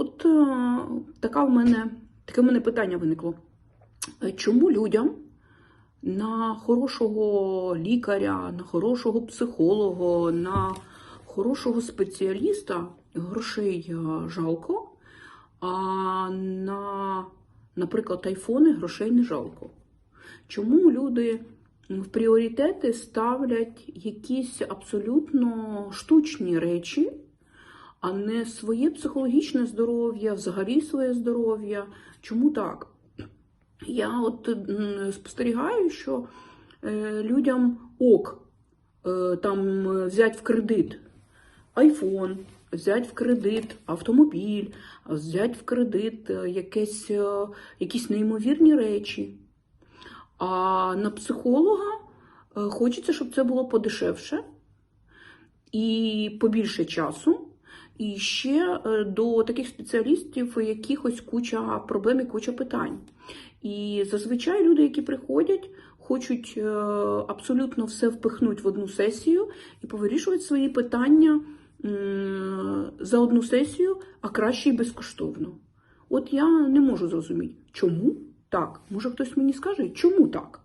От е, така в мене, таке в мене питання виникло. Чому людям на хорошого лікаря, на хорошого психолога, на хорошого спеціаліста грошей е, жалко, а на, наприклад, айфони грошей не жалко? Чому люди в пріоритети ставлять якісь абсолютно штучні речі, а не своє психологічне здоров'я, взагалі своє здоров'я? Чому так? Я от спостерігаю, що е, людям ок е, там е, взяти в кредит айфон, взяти в кредит автомобіль, взяти в кредит якесь, е, якісь неймовірні речі. А на психолога хочеться, щоб це було подешевше і побільше часу. І ще е, до таких спеціалістів якихось куча проблем і куча питань. І зазвичай люди, які приходять, хочуть е, абсолютно все впихнути в одну сесію і повирішувати свої питання за одну сесію, а краще й безкоштовно. От я не можу зрозуміти, чому так? Може хтось мені скаже, чому так?